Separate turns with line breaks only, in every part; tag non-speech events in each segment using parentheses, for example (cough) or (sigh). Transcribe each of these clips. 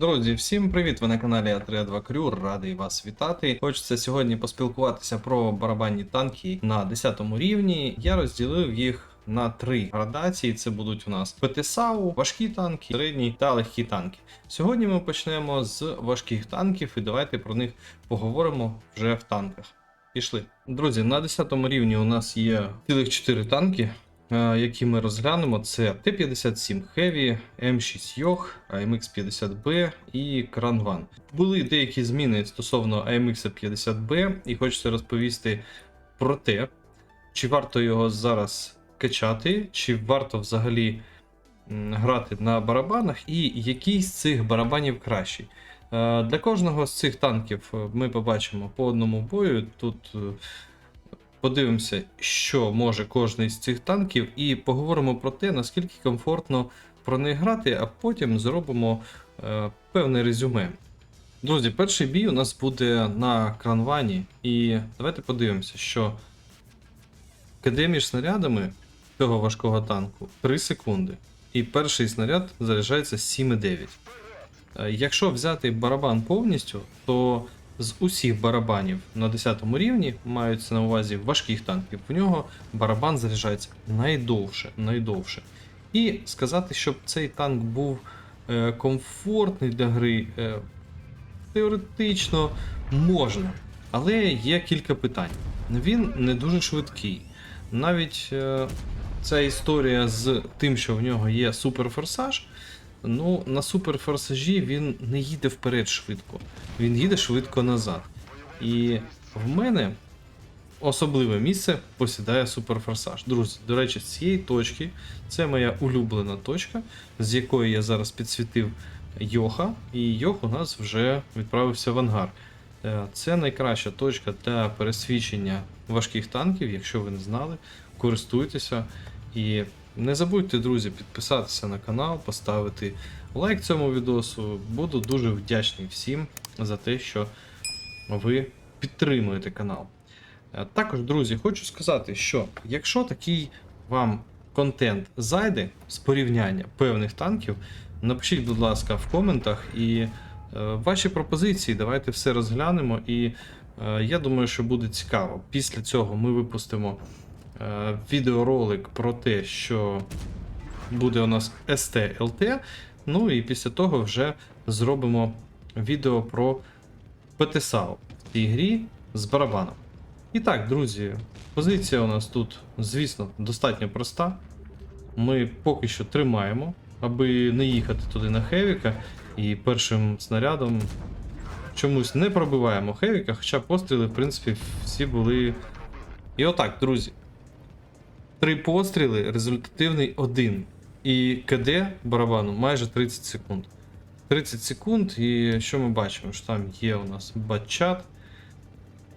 Друзі, всім привіт! Ви на каналі А32 Крюр, радий вас вітати. Хочеться сьогодні поспілкуватися про барабанні танки на 10 рівні. Я розділив їх. На три градації це будуть у нас ПТСАУ, важкі танки, середні та легкі танки. Сьогодні ми почнемо з важких танків і давайте про них поговоримо вже в танках. Пішли. Друзі, на 10 рівні у нас є цілих 4 танки, які ми розглянемо. Це Т-57 Heavy, М6 Йох, AMX-50B і Кранван. Були деякі зміни стосовно AMX-50B, і хочеться розповісти про те, чи варто його зараз качати, чи варто взагалі грати на барабанах, і який з цих барабанів кращий. Е, Для кожного з цих танків е, ми побачимо по одному бою. Тут е, подивимося, що може кожний з цих танків, і поговоримо про те, наскільки комфортно про них грати, а потім зробимо е, певне резюме. Друзі, перший бій у нас буде на кранвані, і давайте подивимося, що КД між снарядами цього важкого танку 3 секунди. І перший снаряд заряджається 7,9. Е, Якщо взяти барабан повністю, то з усіх барабанів на 10 рівні маються на увазі важких танків. В нього барабан заряджається найдовше, найдовше. І сказати, щоб цей танк був е, комфортний для гри, е, теоретично можна. Але є кілька питань. Він не дуже швидкий. Навіть е, ця історія з тим, що в нього є суперфорсаж, ну, на суперфорсажі він не їде вперед швидко, він їде швидко назад. І в мене особливе місце посідає суперфорсаж. Друзі, до речі, з цієї точки це моя улюблена точка, з якої я зараз підсвітив Йоха, і Йох у нас вже відправився в ангар. Е, Це найкраща точка для пересвідчення важких танків, якщо ви не знали, користуйтеся. І не забудьте, друзі, підписатися на канал, поставити лайк цьому відосу. Буду дуже вдячний всім за те, що ви підтримуєте канал. Е, Також, друзі, хочу сказати, що якщо такий вам контент зайде з порівняння певних танків, напишіть, будь ласка, в коментах і е, ваші пропозиції. Давайте все розглянемо. І е, я думаю, що буде цікаво. Після цього ми випустимо відеоролик про те, що буде у нас ST-LT. Ну і після того вже зробимо відео про ПТСАУ в цій грі з барабаном. І так, друзі, позиція у нас тут, звісно, достатньо проста. Ми поки що тримаємо, аби не їхати туди на Хевіка. І першим снарядом чомусь не пробиваємо Хевіка, хоча постріли, в принципі, всі були. І отак, друзі. Три постріли, результативний один. І КД барабану майже 30 секунд. 30 секунд, і що ми бачимо? Що там є у нас батчат.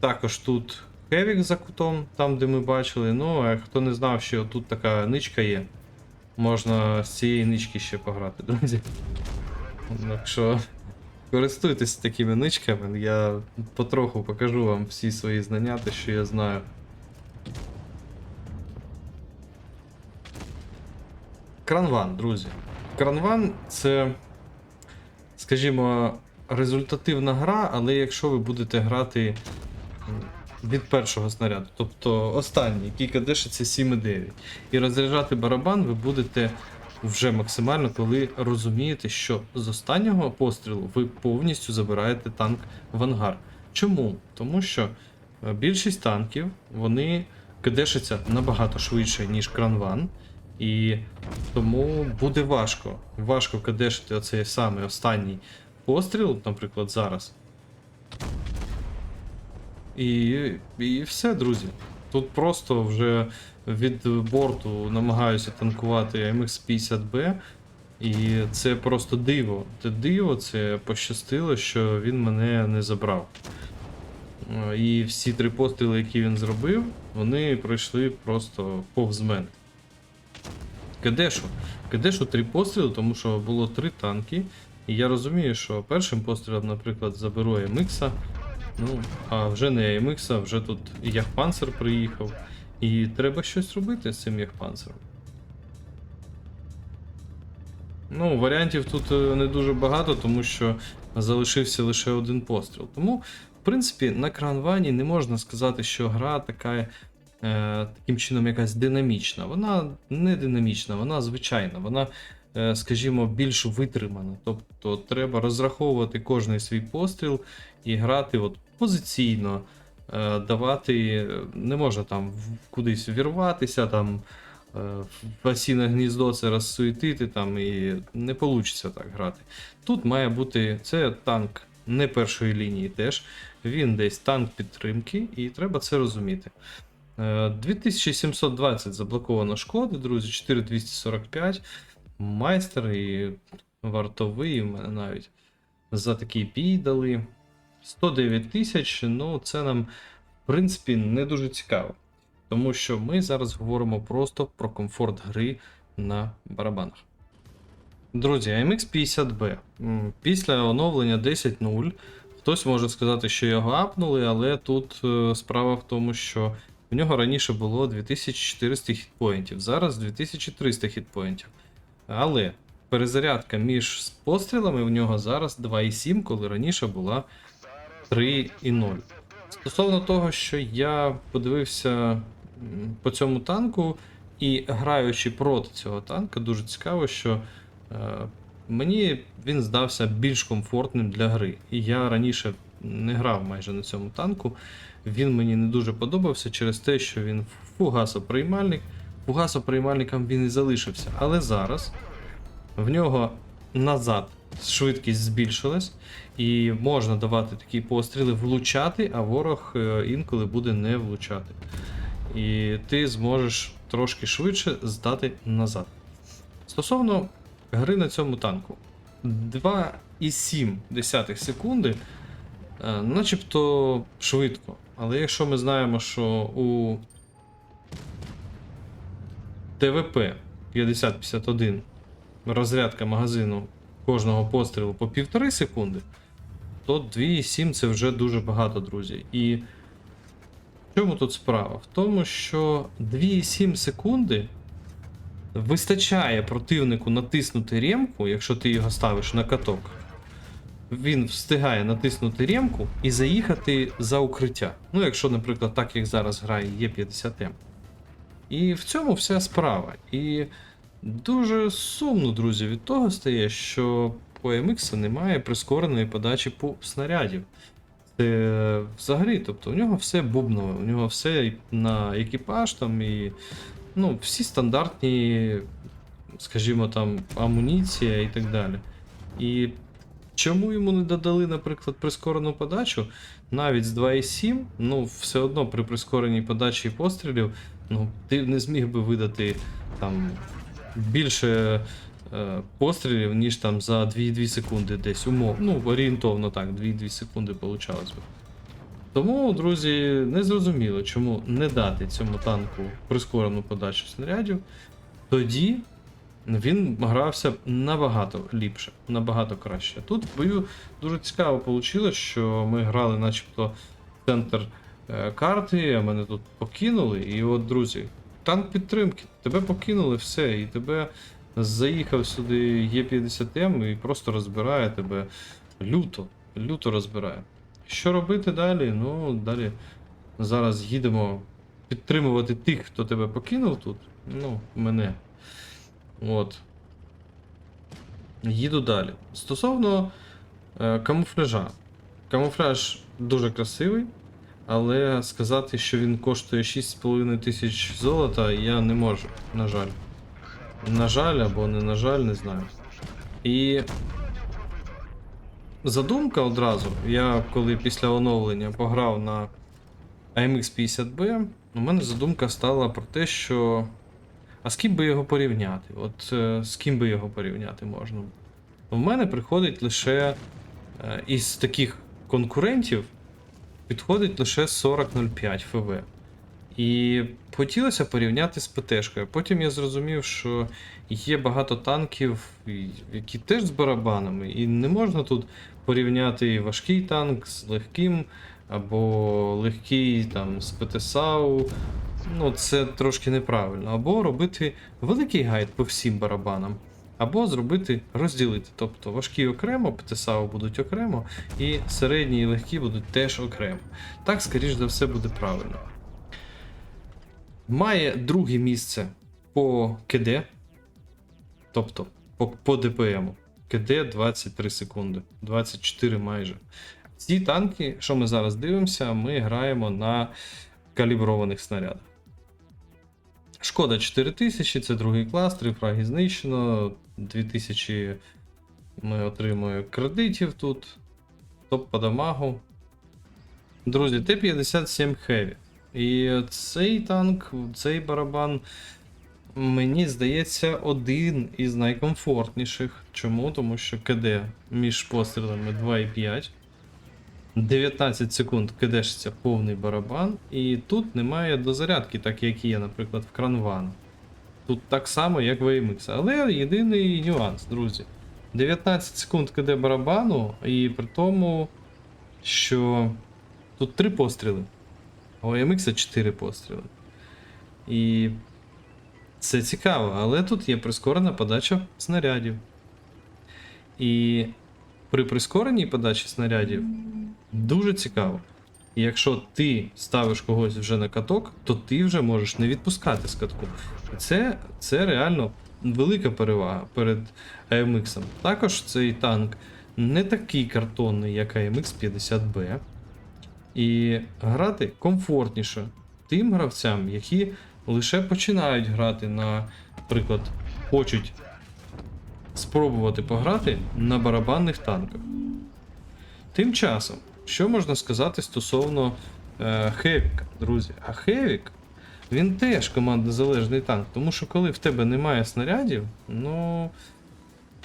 Також тут Хевік за кутом, там де ми бачили. Ну, а хто не знав, що тут така ничка є. Можна з цієї нички ще пограти, (laughs) друзі. Так що користуйтесь такими ничками, я потроху покажу вам всі свої знання, те, що я знаю. Кранван, друзі. Кранван це, скажімо, результативна гра, але якщо ви будете грати від першого снаряду, тобто останній, який кадешиться 7,9, і розряджати барабан ви будете вже максимально, коли розумієте, що з останнього пострілу ви повністю забираєте танк в ангар. Чому? Тому що е, більшість танків вони кадешаться набагато швидше, ніж кранван. І тому буде важко. Важко кадешити оцей самий останній постріл, наприклад, зараз. І, і все, друзі. Тут просто вже від борту намагаюся танкувати MX-50B. І це просто диво. Це диво, це пощастило, що він мене не забрав. І всі три постріли, які він зробив, вони пройшли просто повз мене. Кадешу. Кадешу три постріли, тому що було три танки. І я розумію, що першим пострілом, наприклад, заберу MX, ну, а вже не а вже тут Яхпанцер приїхав. І треба щось робити з цим Яхпанцером. Ну, варіантів тут е, не дуже багато, тому що залишився лише один постріл. Тому, в принципі, на кранвані не можна сказати, що гра така. Е, Таким чином, якась динамічна. Вона не динамічна, вона звичайна, вона, е, скажімо, більш витримана. Тобто треба розраховувати кожний свій постріл і грати от позиційно, е, давати, не можна там кудись вірватися, там е, в осіне гніздо це розсуетити там і не вийде так грати. Тут має бути це танк не першої лінії теж. Він десь танк підтримки, і треба це розуміти. Е, 2720 заблоковано шкоди, друзі, 4245. Майстер і вартовий в мене навіть за такий бій дали. 109 тисяч, ну це нам, в принципі, не дуже цікаво. Тому що ми зараз говоримо просто про комфорт гри на барабанах. Друзі, AMX 50B. Після оновлення 10.0 хтось може сказати, що його апнули, але тут е, справа в тому, що в нього раніше було 2400 хітпоінтів, зараз 2300 хітпоінтів. Але перезарядка між пострілами в нього зараз 2,7, коли раніше була 3,0. Стосовно того, що я подивився по цьому танку, і граючи проти цього танка, дуже цікаво, що е, мені він здався більш комфортним для гри. І я раніше не грав майже на цьому танку. Він мені не дуже подобався через те, що він фугасоприймальник. Фугасоприймальником він і залишився. Але зараз в нього назад швидкість збільшилась, і можна давати такі постріли, влучати, а ворог е, інколи буде не влучати. І ти зможеш трошки швидше здати назад. Стосовно гри на цьому танку, 2,7 секунди, начебто швидко. Але якщо ми знаємо, що у ТВП 5051 розрядка магазину кожного пострілу по півтори секунди, то 2,7 це вже дуже багато, друзі. І в чому тут справа? В тому, що 2,7 секунди вистачає противнику натиснути ремку, якщо ти його ставиш на каток. Він встигає натиснути ремку і заїхати за укриття. Ну, якщо, наприклад, так як зараз грає Є50М. І в цьому вся справа. І дуже сумно, друзі, від того стає, що по MX немає прискореної подачі по снарядів. Це взагалі, тобто у нього все бубнове, у нього все на екіпаж там і ну, всі стандартні, скажімо там, амуніція і так далі. І чому йому не додали, наприклад, прискорену подачу? Навіть з 2.7, ну, все одно при прискореній подачі пострілів, ну, ти не зміг би видати там більше е, пострілів, ніж там за 2,2 секунди десь умов. Ну, орієнтовно так, 2,2 секунди получалось би. Тому, друзі, не зрозуміло, чому не дати цьому танку прискорену подачу снарядів. Тоді він грався набагато ліпше, набагато краще. Тут в бою дуже цікаво вийшло, що ми грали, начебто, центр е, карти, а мене тут покинули. І от, друзі, танк підтримки. Тебе покинули все, і тебе заїхав сюди Є50М і просто розбирає тебе люто, люто розбирає. Що робити далі? Ну, далі зараз їдемо підтримувати тих, хто тебе покинув тут. Ну, мене. От. Їду далі. Стосовно е, камуфляжа. Камуфляж дуже красивий, але сказати, що він коштує 6,5 тисяч золота, я не можу, на жаль. На жаль, або не на жаль, не знаю. І задумка одразу. Я коли після оновлення пограв на AMX 50B, у мене задумка стала про те, що. А з ким би його порівняти? От е, з ким би його порівняти можна? У мене приходить лише е, із таких конкурентів підходить лише 4005 ФВ. І хотілося порівняти з ПТшкою. Потім я зрозумів, що є багато танків, які теж з барабанами, і не можна тут порівняти важкий танк з легким, або легкий там з ПТСАУ. Ну, це трошки неправильно. Або робити великий гайд по всім барабанам. Або зробити розділити. Тобто важкі окремо, ПТСАУ будуть окремо, і середні і легкі будуть теж окремо. Так, скоріш за все, буде правильно. Має друге місце по КД, тобто по, по ДПМу. КД 23 секунди, 24 майже. Ці танки, що ми зараз дивимося, ми граємо на каліброваних снарядах. Шкода 4000, це другий клас, 3 фраги знищено, 2000 ми отримуємо кредитів тут. Топ по дамагу. Друзі, Т-57 Heavy. І цей танк, цей барабан, мені здається, один із найкомфортніших. Чому? Тому що КД між пострілами 2,5. 19 секунд кидешся повний барабан, і тут немає дозарядки, так як є, наприклад, в кранван. Тут так само, як в AMX. Але єдиний нюанс, друзі. 19 секунд киде барабану, і при тому, що тут 3 постріли, а у AMX 4 постріли. І це цікаво, але тут є прискорена подача снарядів. І при прискореній подачі снарядів дуже цікаво. І якщо ти ставиш когось вже на каток, то ти вже можеш не відпускати з катку. Це, це реально велика перевага перед AMX. Також цей танк не такий картонний, як AMX 50B. І грати комфортніше тим гравцям, які лише починають грати на, наприклад, хочуть спробувати пограти на барабанних танках. Тим часом, що можна сказати стосовно е, Хевіка, друзі? А Хевік, він теж команднезалежний танк, тому що коли в тебе немає снарядів, ну.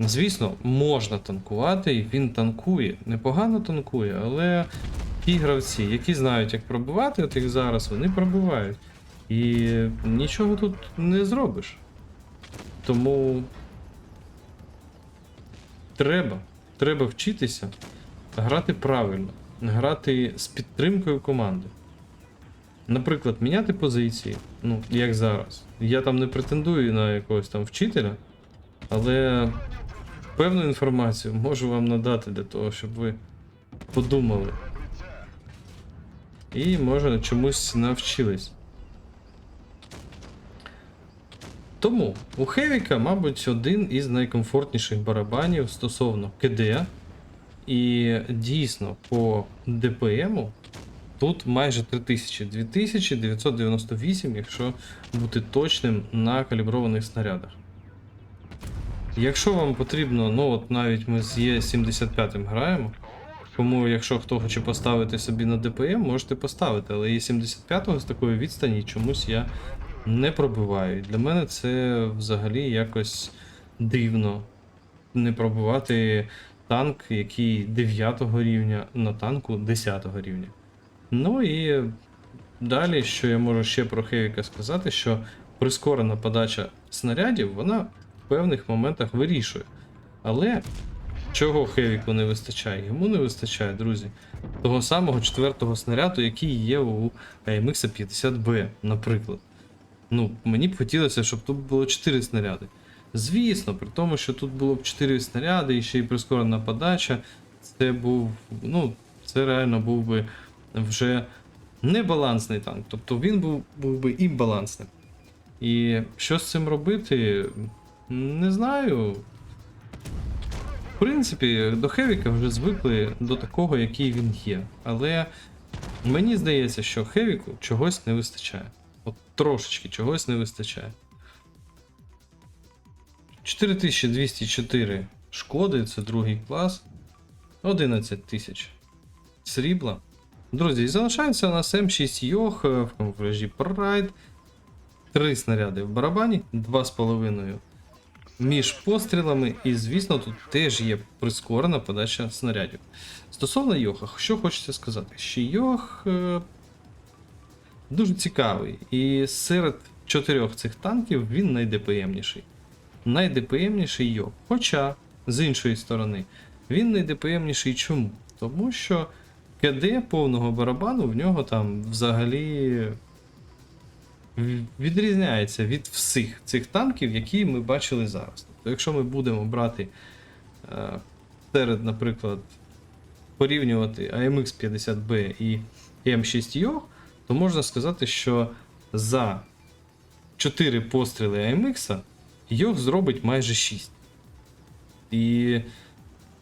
Звісно, можна танкувати, і він танкує. Непогано танкує, але ті гравці, які знають, як пробивати, от як зараз, вони пробивають. І нічого тут не зробиш. Тому треба, треба вчитися грати правильно, грати з підтримкою команди. Наприклад, міняти позиції, ну, як зараз. Я там не претендую на якогось там вчителя, але певну інформацію можу вам надати для того, щоб ви подумали. І може чомусь навчились. Тому у Хевіка, мабуть, один із найкомфортніших барабанів стосовно КД. І дійсно по ДПМу тут майже 3000, 2998, якщо бути точним на каліброваних снарядах. Якщо вам потрібно, ну от навіть ми з Є75 граємо. Тому, якщо хто хоче поставити собі на ДПМ, можете поставити, але Є75 з такої відстані чомусь я не пробиваю. І Для мене це взагалі якось дивно не пробивати танк, який 9 рівня на танку 10 рівня. Ну і далі, що я можу ще про Хевіка сказати, що прискорена подача снарядів, вона в певних моментах вирішує. Але чого Хевіку не вистачає? Йому не вистачає, друзі, того самого четвертого снаряду, який є у AMX 50B, наприклад. Ну, мені б хотілося, щоб тут було 4 снаряди. Звісно, при тому, що тут було б 4 снаряди і ще й прискорена подача, це був, ну, це реально був би вже небалансний танк. Тобто він був, був би імбалансним. І що з цим робити? Не знаю. В принципі, до Хевіка вже звикли до такого, який він є. Але мені здається, що Хевіку чогось не вистачає. От трошечки чогось не вистачає. 4204 шкоди, це другий клас. 11 тисяч срібла. Друзі, і залишається у нас М6 Йох е, в камуфляжі Pride. Три снаряди в барабані, 2,5 між пострілами, і, звісно, тут теж є прискорена подача снарядів. Стосовно Йоха, що хочеться сказати? Що Йох е, дуже цікавий. І серед чотирьох цих танків він найдепемніший. Найдепемніший Йох. Хоча, з іншої сторони, він найдепемніший чому? Тому що КД повного барабану в нього там взагалі відрізняється від всіх цих танків, які ми бачили зараз. Тобто, якщо ми будемо брати е, серед, наприклад, порівнювати AMX 50B і М6 Йог, то можна сказати, що за 4 постріли AMX Йог зробить майже 6. І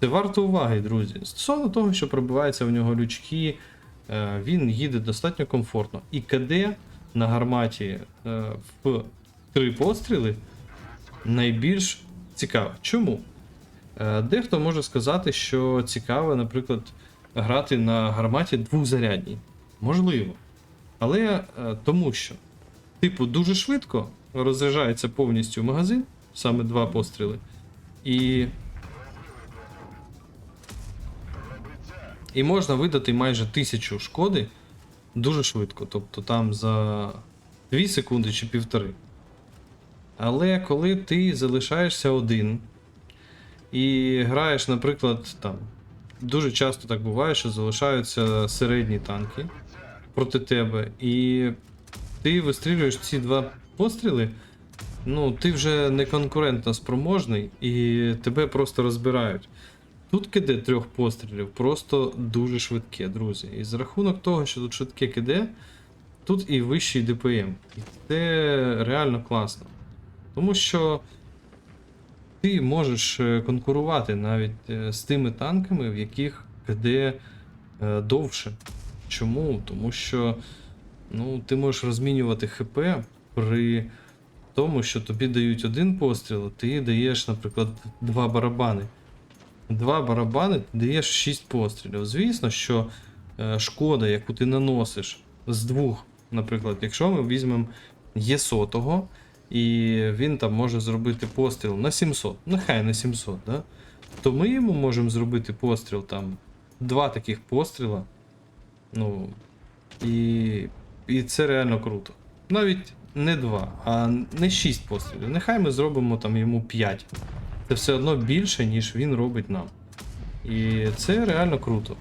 це варто уваги, друзі. Стосовно того, що пробиваються в нього лючки, е, він їде достатньо комфортно. І КД на гарматі е, в 3 постріли найбільш цікаве. Чому? Е, Дехто може сказати, що цікаво, наприклад, грати на гарматі двохзарядній. Можливо. Але е, тому що, типу, дуже швидко розряджається повністю магазин, саме два постріли. І. І можна видати майже тисячу шкоди дуже швидко. Тобто там за 2 секунди чи півтори. Але коли ти залишаєшся один і граєш, наприклад, там. Дуже часто так буває, що залишаються середні танки проти тебе, і ти вистрілюєш ці два постріли, ну, ти вже не конкурентно спроможний, і тебе просто розбирають. Тут киде трьох пострілів просто дуже швидке, друзі. І за рахунок того, що тут швидке киде, тут і вищий ДПМ. І це реально класно. Тому що ти можеш е, конкурувати навіть е, з тими танками, в яких КД е, довше. Чому? Тому що ну, ти можеш розмінювати ХП при тому, що тобі дають один постріл, ти даєш, наприклад, два барабани. Два барабани ти даєш 6 пострілів. Звісно, що е, шкода, яку ти наносиш з двох, наприклад, якщо ми візьмемо є сотого, і він там може зробити постріл на 700, нехай на 700, да? то ми йому можемо зробити постріл там два таких постріла. Ну, і, і це реально круто. Навіть не два, а не 6 пострілів. Нехай ми зробимо там йому 5. Це все одно більше, ніж він робить нам. І це реально круто.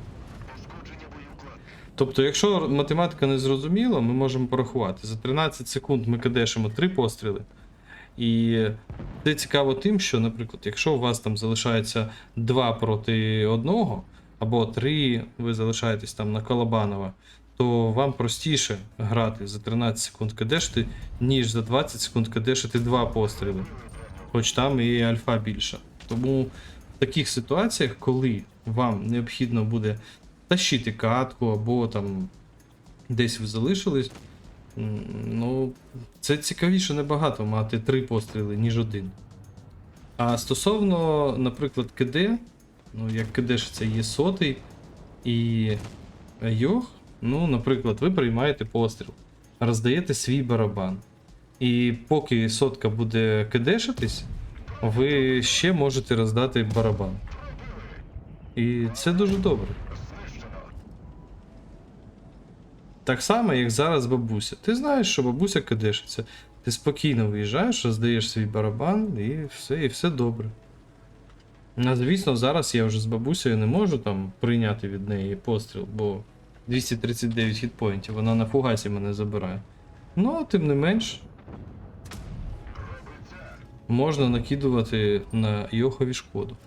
Тобто, якщо математика не зрозуміла, ми можемо порахувати. За 13 секунд ми кадешимо 3 постріли. І це цікаво тим, що, наприклад, якщо у вас там залишається 2 проти 1, або 3 ви залишаєтесь там на Колобанова, то вам простіше грати за 13 секунд кадешити, ніж за 20 секунд кадешити 2 постріли. Хоч там і альфа більша. Тому в таких ситуаціях, коли вам необхідно буде тащити катку, або там десь ви залишились, ну, це цікавіше набагато мати три постріли, ніж один. А стосовно, наприклад, КД, ну, як КДшиться є сотий і Йох, ну, наприклад, ви приймаєте постріл, роздаєте свій барабан. І поки сотка буде кидешитись, ви ще можете роздати барабан. І це дуже добре. Так само, як зараз бабуся. Ти знаєш, що бабуся кидешиться. Ти спокійно виїжджаєш, роздаєш свій барабан і все, і все добре. Ну, звісно, зараз я вже з бабусею не можу там прийняти від неї постріл, бо 239 хітпоінтів, вона на фугасі мене забирає. Ну, тим не менш, можна накидувати на Йохові шкоду. –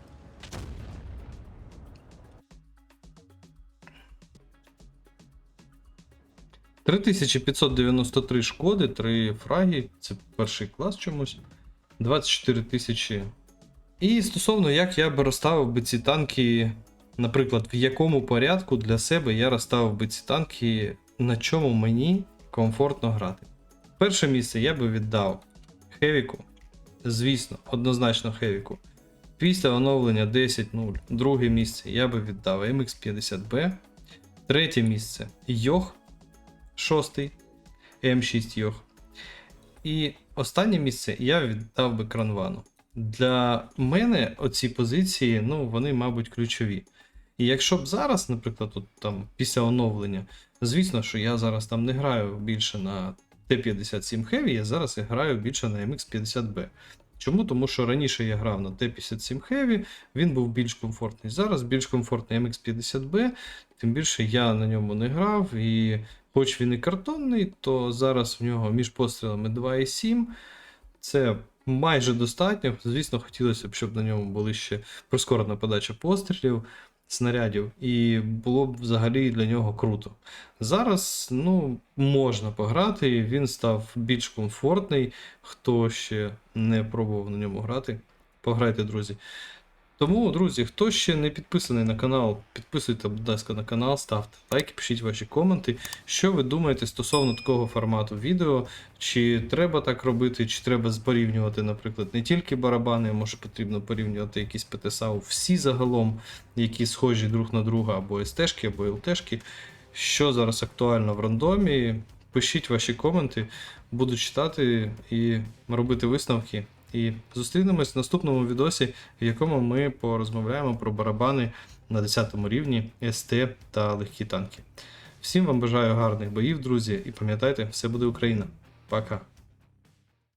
3593 шкоди, 3 фраги, це перший клас чомусь. 24 тисячі. І стосовно як я би розставив би ці танки, наприклад, в якому порядку для себе я розставив би ці танки, на чому мені комфортно грати. Перше місце я би віддав Хевіку. Звісно, однозначно Хевіку. Після оновлення 10.0. Друге місце я би віддав MX50B. Третє місце Йох. Шостий М6 Йох. І останнє місце я віддав би кранвану. Для мене оці позиції, ну, вони, мабуть, ключові. І якщо б зараз, наприклад, от, там, після оновлення, звісно, що я зараз там не граю більше на Т-57 Heavy, я зараз я граю більше на MX50B. Чому? Тому що раніше я грав на Т-57 Heavy, він був більш комфортний. Зараз більш комфортний MX50B, тим більше я на ньому не грав і Хоч він і картонний, то зараз в нього між пострілами 2,7. Це майже достатньо. Звісно, хотілося б, щоб на ньому були ще прискорена подача пострілів, снарядів, і було б взагалі для нього круто. Зараз ну, можна пограти, він став більш комфортний. Хто ще не пробував на ньому грати, пограйте, друзі. Тому, друзі, хто ще не підписаний на канал, підписуйте, будь ласка, на канал, ставте лайки, пишіть ваші коменти. Що ви думаєте стосовно такого формату відео? Чи треба так робити, чи треба порівнювати, наприклад, не тільки барабани, а може потрібно порівнювати якісь ПТСАУ, всі загалом, які схожі друг на друга, або СТшки, або ЛТшки. Що зараз актуально в рандомі? Пишіть ваші коменти, буду читати і робити висновки. І зустрінемось в наступному відосі, в якому ми порозмовляємо про барабани на 10 рівні СТ та легкі танки. Всім вам бажаю гарних боїв, друзі, і пам'ятайте, все буде Україна. Пока.